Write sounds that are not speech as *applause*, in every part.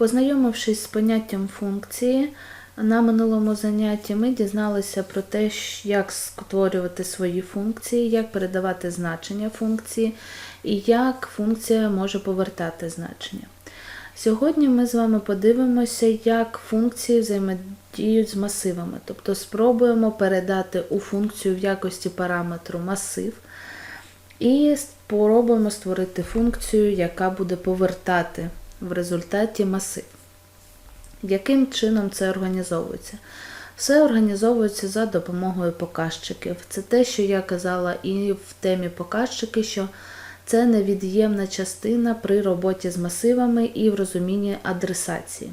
Познайомившись з поняттям функції, на минулому занятті ми дізналися про те, як створювати свої функції, як передавати значення функції і як функція може повертати значення. Сьогодні ми з вами подивимося, як функції взаємодіють з масивами, тобто спробуємо передати у функцію в якості параметру масив і спробуємо створити функцію, яка буде повертати в результаті масив. Яким чином це організовується? Все організовується за допомогою показчиків. Це те, що я казала і в темі показчики, що це невід'ємна частина при роботі з масивами і в розумінні адресації.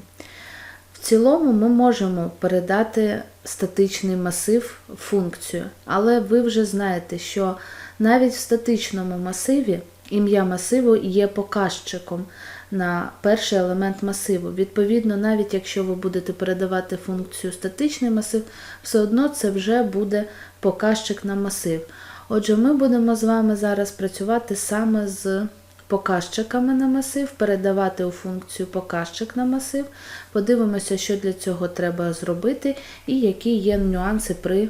В цілому ми можемо передати статичний масив функцію, але ви вже знаєте, що навіть в статичному масиві ім'я масиву є показчиком на перший елемент масиву. Відповідно, навіть якщо ви будете передавати функцію статичний масив, все одно це вже буде показчик на масив. Отже, ми будемо з вами зараз працювати саме з показчиками на масив, передавати у функцію показчик на масив. Подивимося, що для цього треба зробити і які є нюанси при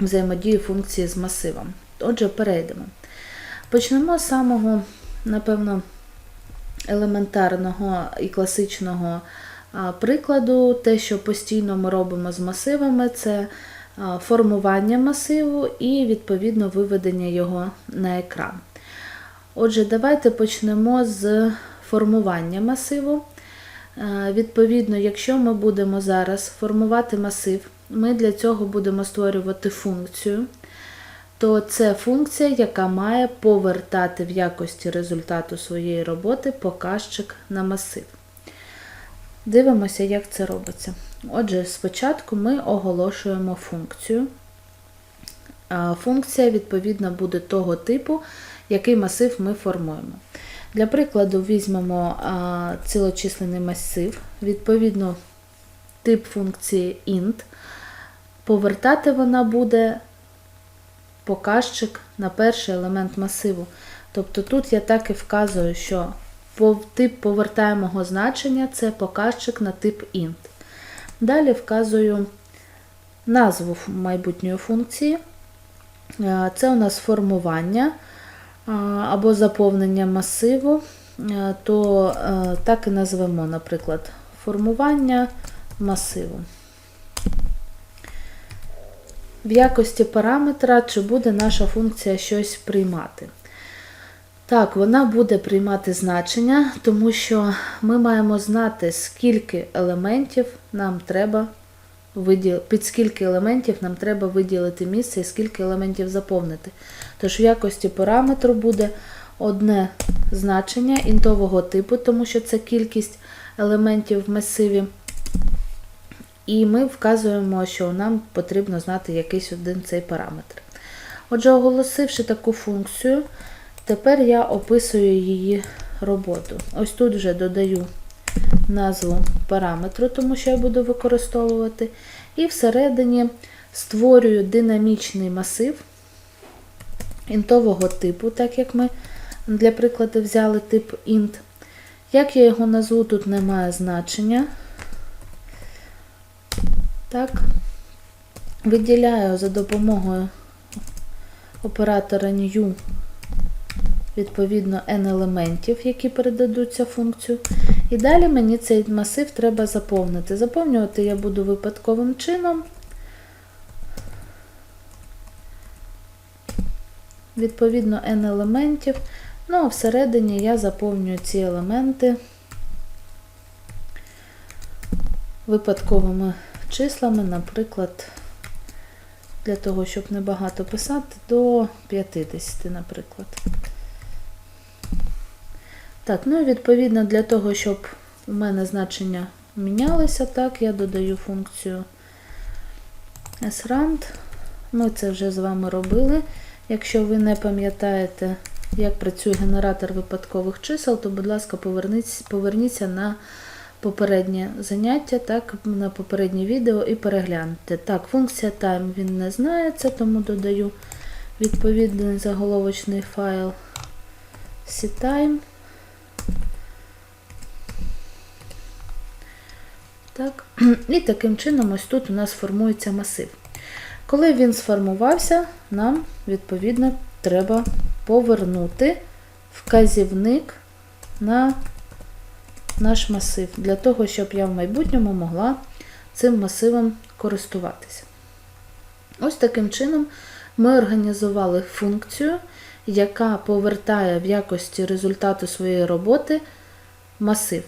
взаємодії функції з масивом. Отже, перейдемо. Почнемо з самого, напевно, елементарного і класичного прикладу. Те, що постійно ми робимо з масивами, це формування масиву і, відповідно, виведення його на екран. Отже, давайте почнемо з формування масиву. Відповідно, якщо ми будемо зараз формувати масив, ми для цього будемо створювати функцію, то це функція, яка має повертати в якості результату своєї роботи показчик на масив. Дивимося, як це робиться. Отже, спочатку ми оголошуємо функцію. Функція, відповідно, буде того типу, який масив ми формуємо. Для прикладу, візьмемо а, цілочисленний масив, відповідно, тип функції int. Повертати вона буде показчик на перший елемент масиву. Тобто тут я так і вказую, що тип повертаємого значення це показчик на тип int. Далі вказую назву майбутньої функції. Е, Це у нас формування або заповнення масиву, Е, то е, так і назвемо, наприклад, формування масиву. В якості параметра, чи буде наша функція щось приймати. Так, вона буде приймати значення, тому що ми маємо знати, скільки елементів нам треба виділ... під скільки елементів нам треба виділити місце і скільки елементів заповнити. Тож в якості параметру буде одне значення інтового типу, тому що це кількість елементів в масиві. І ми вказуємо, що нам потрібно знати якийсь один цей параметр. Отже, оголосивши таку функцію, тепер я описую її роботу. Ось тут вже додаю назву параметру, тому що я буду використовувати. І всередині створюю динамічний масив інтового типу, так як ми для прикладу взяли тип int. Як я його назву, тут немає значення. Так, виділяю за допомогою оператора new відповідно n елементів, які передадуться функцію. І далі мені цей масив треба заповнити. Заповнювати я буду випадковим чином. Відповідно, n елементів. Ну, а всередині я заповнюю ці елементи випадковими числами, наприклад, для того, щоб небагато писати, до 50, наприклад. Так, ну і відповідно для того, щоб у мене значення мінялися, так, я додаю функцію srand. Ми це вже з вами робили. Якщо ви не пам'ятаєте, як працює генератор випадкових чисел, то, будь ласка, поверніться на попереднє заняття, так, на попереднє відео і перегляньте. Так, функція time він не знається, тому додаю відповідний заголовочний файл ctime. Так? І таким чином, ось тут у нас формується масив. Коли він сформувався, нам, відповідно, треба повернути вказівник на наш масив, для того, щоб я в майбутньому могла цим масивом користуватися. Ось таким чином ми організували функцію, яка повертає в якості результату своєї роботи масив.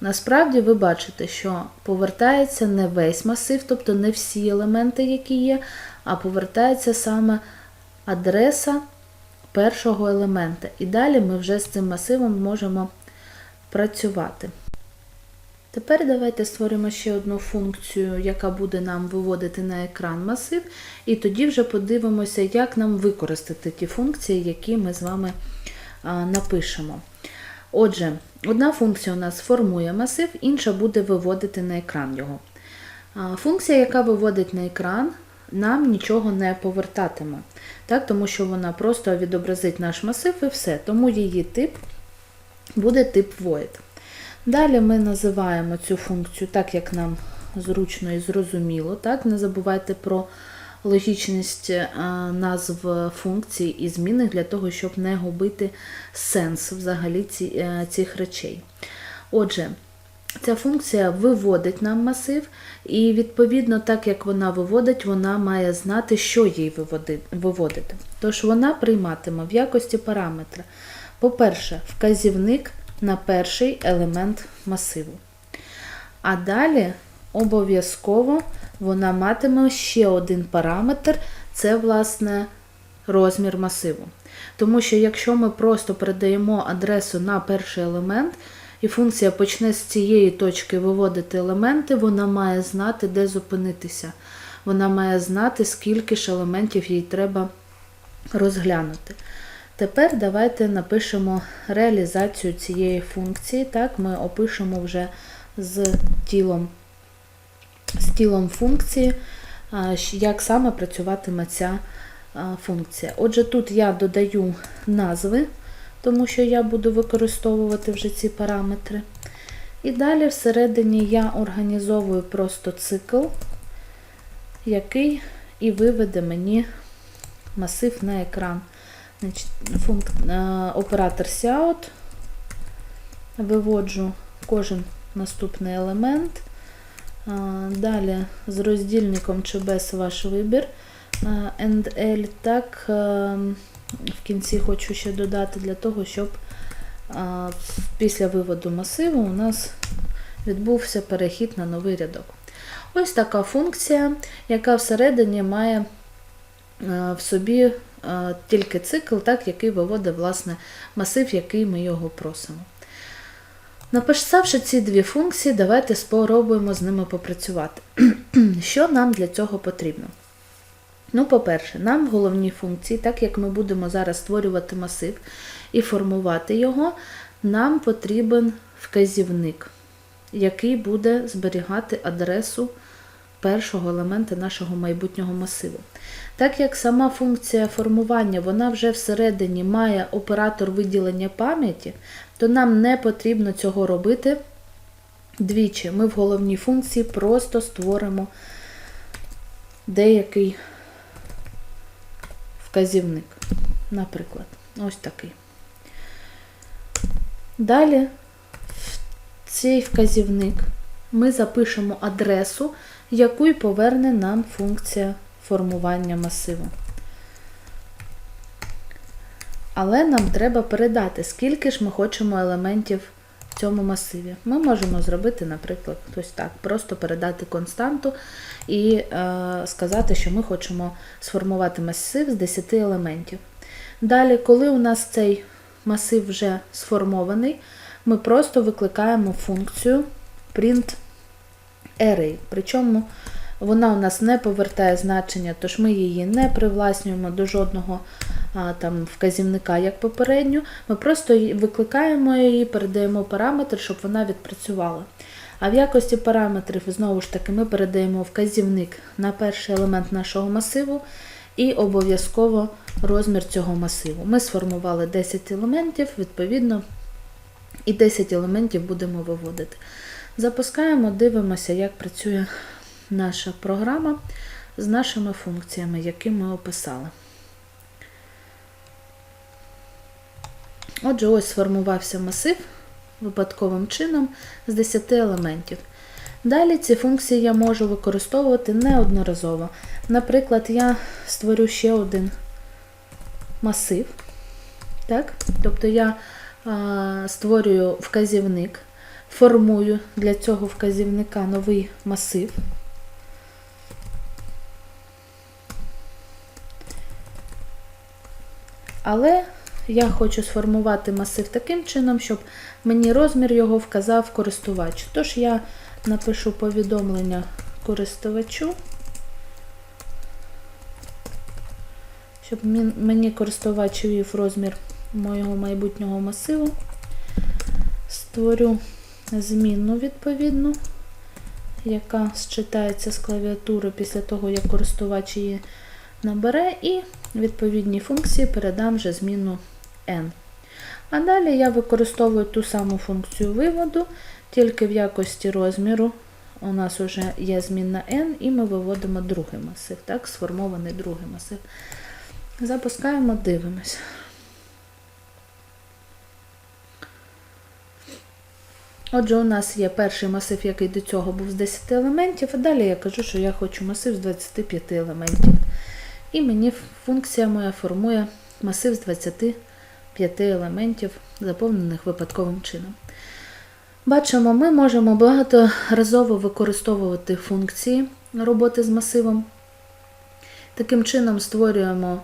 Насправді ви бачите, що повертається не весь масив, тобто не всі елементи, які є, а повертається саме адреса першого елемента. І далі ми вже з цим масивом можемо працювати. Тепер давайте створимо ще одну функцію, яка буде нам виводити на екран масив, і тоді вже подивимося, як нам використати ті функції, які ми з вами напишемо. Отже, одна функція у нас формує масив, інша буде виводити на екран його. Функція, яка виводить на екран, нам нічого не повертатиме, так, тому що вона просто відобразить наш масив і все. Тому її тип буде тип void. Далі ми називаємо цю функцію так, як нам зручно і зрозуміло. Так? Не забувайте про логічність е, назв функцій і змінних для того, щоб не губити сенс взагалі е, цих речей. Отже, ця функція виводить нам масив, і відповідно, так як вона виводить, вона має знати, що їй виводити. Тож вона прийматиме в якості параметра. По-перше, вказівник на перший елемент масиву. А далі обов'язково вона матиме ще один параметр це, власне, розмір масиву. Тому що якщо ми просто передаємо адресу на перший елемент, і функція почне з цієї точки виводити елементи, вона має знати, де зупинитися. Вона має знати, скільки ж елементів їй треба розглянути. Тепер давайте напишемо реалізацію цієї функції. Так, Ми опишемо вже з тілом, з тілом функції, як саме працюватиме ця функція. Отже, тут я додаю назви, тому що я буду використовувати вже ці параметри. І далі всередині я організовую просто цикл, який і виведе мені масив на екран. Значить, функ... Оператор SOUT, виводжу кожен наступний елемент. Далі з роздільником чи без ваш вибір. L. Так, в кінці хочу ще додати для того, щоб після виводу масиву у нас відбувся перехід на новий рядок. Ось така функція, яка всередині має в собі тільки цикл, так, який виводить власне, масив, який ми його просимо. Написавши ці дві функції, давайте спробуємо з ними попрацювати. *clears throat* Що нам для цього потрібно? Ну, по-перше, нам в головній функції, так як ми будемо зараз створювати масив і формувати його, нам потрібен вказівник, який буде зберігати адресу першого елемента нашого майбутнього масиву. Так як сама функція формування вона вже всередині має оператор виділення пам'яті, то нам не потрібно цього робити двічі. Ми в головній функції просто створимо деякий вказівник. Наприклад, ось такий. Далі в цей вказівник ми запишемо адресу, яку й поверне нам функція формування масиву. Але нам треба передати, скільки ж ми хочемо елементів в цьому масиві. Ми можемо зробити, наприклад, ось так, просто передати константу і е, сказати, що ми хочемо сформувати масив з 10 елементів. Далі, коли у нас цей масив вже сформований, ми просто викликаємо функцію print array. Причому вона у нас не повертає значення, тож ми її не привласнюємо до жодного там, вказівника, як попередню. Ми просто викликаємо її, передаємо параметр, щоб вона відпрацювала. А в якості параметрів, знову ж таки, ми передаємо вказівник на перший елемент нашого масиву і обов'язково розмір цього масиву. Ми сформували 10 елементів, відповідно, і 10 елементів будемо виводити. Запускаємо, дивимося, як працює наша програма з нашими функціями, які ми описали. Отже, ось сформувався масив випадковим чином з 10 елементів. Далі ці функції я можу використовувати неодноразово. Наприклад, я створю ще один масив. Так? Тобто я а, створюю вказівник, формую для цього вказівника новий масив. Але я хочу сформувати масив таким чином, щоб мені розмір його вказав користувач. Тож я напишу повідомлення користувачу, щоб мені користувач ввів розмір моєго майбутнього масиву. Створю змінну відповідну, яка считається з клавіатури після того, як користувач її набере, і відповідні функції передам вже зміну n. А далі я використовую ту саму функцію виводу, тільки в якості розміру у нас вже є змінна n, і ми виводимо другий масив, так, сформований другий масив. Запускаємо, дивимось. Отже, у нас є перший масив, який до цього був з 10 елементів, а далі я кажу, що я хочу масив з 25 елементів. І мені функція моя формує масив з 25 елементів, заповнених випадковим чином. Бачимо, ми можемо багаторазово використовувати функції роботи з масивом. Таким чином створюємо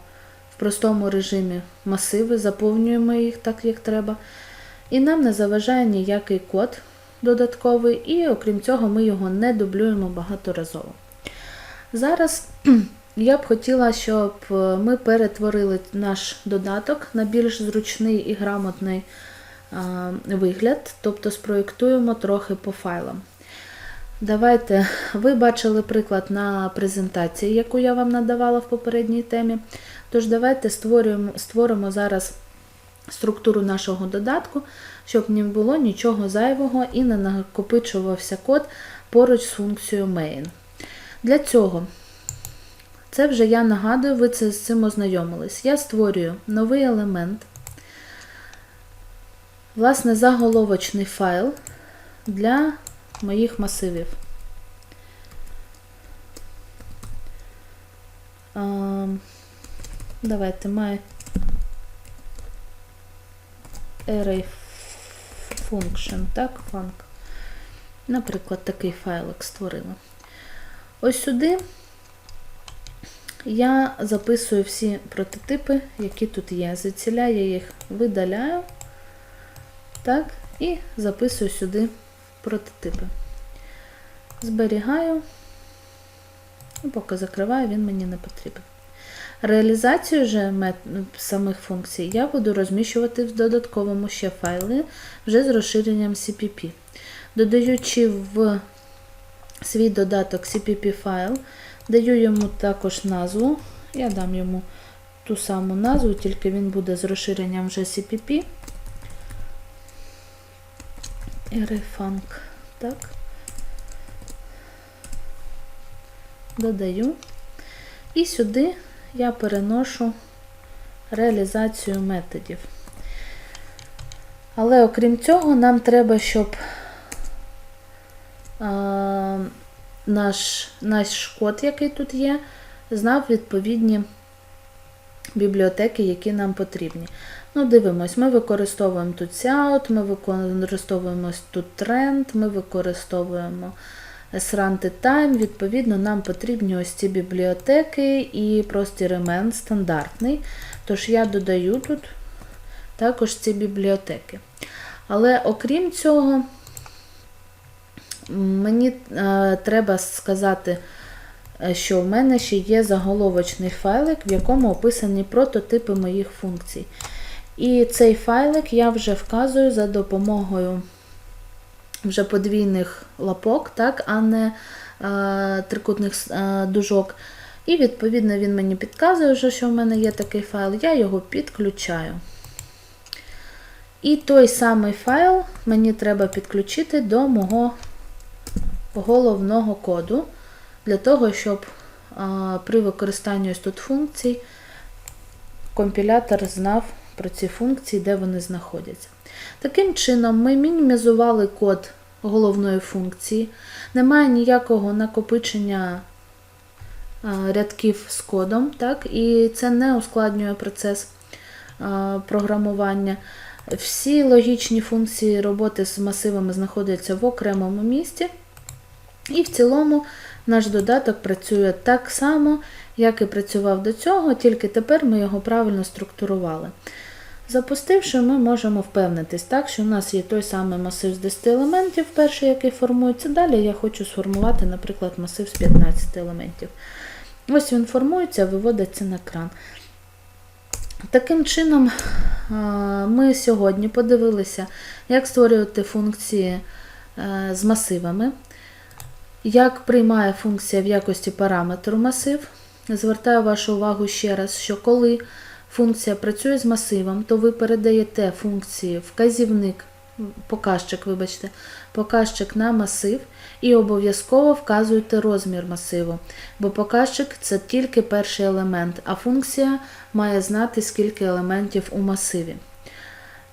в простому режимі масиви, заповнюємо їх так, як треба. І нам не заважає ніякий код додатковий, і окрім цього, ми його не дублюємо багаторазово. Зараз *clears throat* я б хотіла, щоб ми перетворили наш додаток на більш зручний і грамотний а, вигляд, тобто спроєктуємо трохи по файлам. Давайте, ви бачили приклад на презентації, яку я вам надавала в попередній темі. Тож, давайте створюємо, створимо зараз структуру нашого додатку, щоб не було нічого зайвого і не накопичувався код поруч з функцією main. Для цього, це вже я нагадую, ви це, з цим ознайомились. Я створюю новий елемент, власне, заголовочний файл для моїх масивів. Давайте my array function, так, func. Наприклад, такий файлик створила. Ось сюди я записую всі прототипи, які тут є. Заціляю їх, видаляю, так, і записую сюди прототипи. Зберігаю, і поки закриваю, він мені не потрібен. Реалізацію же самих функцій я буду розміщувати в додатковому ще файлі вже з розширенням CPP. Додаючи в свій додаток CPP файл, даю йому також назву. Я дам йому ту саму назву, тільки він буде з розширенням вже CPP. Refunk. Так. Додаю. І сюди я переношу реалізацію методів. Але окрім цього, нам треба, щоб а, наш, наш код, який тут є, знав відповідні бібліотеки, які нам потрібні. Ну, дивимось, ми використовуємо тут Scout, ми використовуємо тут Trend, ми використовуємо Sranted Time, відповідно, нам потрібні ось ці бібліотеки і простір імен стандартний. Тож я додаю тут також ці бібліотеки. Але окрім цього, мені е, треба сказати, що в мене ще є заголовочний файлик, в якому описані прототипи моїх функцій. І цей файлик я вже вказую за допомогою вже подвійних лапок, так, а не е, трикутних е, дужок. І, відповідно, він мені підказує, вже, що в мене є такий файл, я його підключаю. І той самий файл мені треба підключити до мого головного коду для того, щоб а, при використанні ось тут функцій компілятор знав про ці функції, де вони знаходяться. Таким чином, ми мінімізували код головної функції, немає ніякого накопичення рядків з кодом, так, і це не ускладнює процес програмування. Всі логічні функції роботи з масивами знаходяться в окремому місці. І в цілому наш додаток працює так само, як і працював до цього, тільки тепер ми його правильно структурували. Запустивши, ми можемо впевнитись, так, що у нас є той самий масив з 10 елементів, перший, який формується. Далі я хочу сформувати, наприклад, масив з 15 елементів. Ось він формується, виводиться на екран. Таким чином, ми сьогодні подивилися, як створювати функції е, з масивами, як приймає функція в якості параметру масив. Звертаю вашу увагу ще раз, що коли функція працює з масивом, то ви передаєте функції вказівник, показчик, вибачте, показчик на масив і обов'язково вказуєте розмір масиву, бо показчик це тільки перший елемент, а функція має знати, скільки елементів у масиві.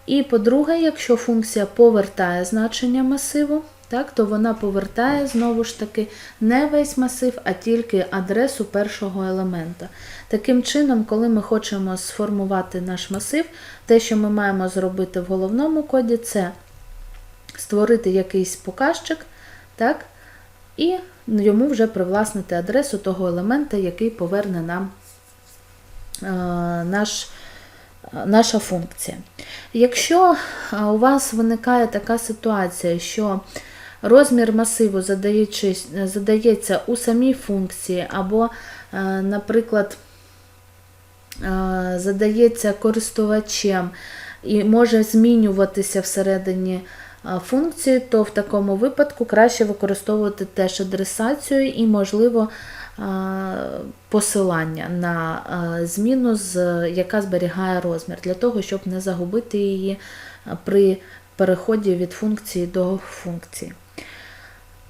І по-друге, якщо функція повертає значення масиву, так, то вона повертає знову ж таки не весь масив, а тільки адресу першого елемента. Таким чином, коли ми хочемо сформувати наш масив, те, що ми маємо зробити в головному коді, це створити якийсь показчик, так, і йому вже привласнити адресу того елемента, який поверне нам е, наш наша функція. Якщо у вас виникає така ситуація, що розмір масиву задається у самій функції, або, наприклад, задається користувачем і може змінюватися всередині функції, то в такому випадку краще використовувати теж адресацію і, можливо, посилання на зміну, яка зберігає розмір, для того, щоб не загубити її при переході від функції до функції.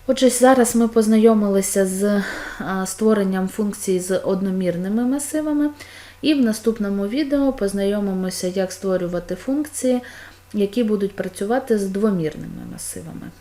Отже, зараз ми познайомилися з створенням функцій з одномірними масивами, і в наступному відео познайомимося, як створювати функції, які будуть працювати з двомірними масивами.